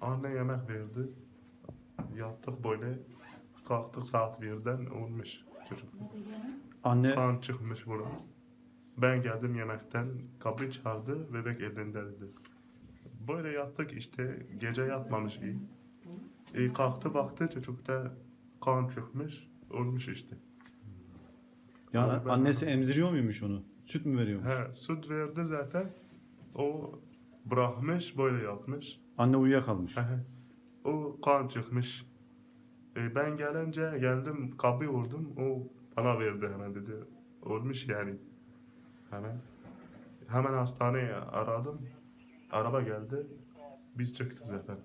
Anne yemek verdi. Yattık böyle. Kalktık saat birden olmuş çocuk. Anne Kan çıkmış bura. Ben geldim yemekten. Kapıyı çağırdı. Bebek elindeydi. Böyle yattık işte. Gece yatmamış iyi. İyi kalktı baktı çocukta kan çıkmış. Olmuş işte yani Ben- annesi emziriyor muymuş onu? Süt mü veriyormuş? He, süt verdi zaten. O bırakmış böyle yatmış. Anne uyuyakalmış. He. o kan çıkmış. E, ben gelince geldim kapıyı vurdum. O bana verdi hemen dedi. Olmuş yani. Hemen. Hemen hastaneye aradım. Araba geldi. Biz çıktık zaten.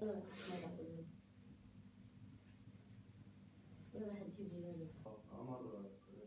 嗯，麦当劳的，那个很挺多的。好，阿妈走，嗯。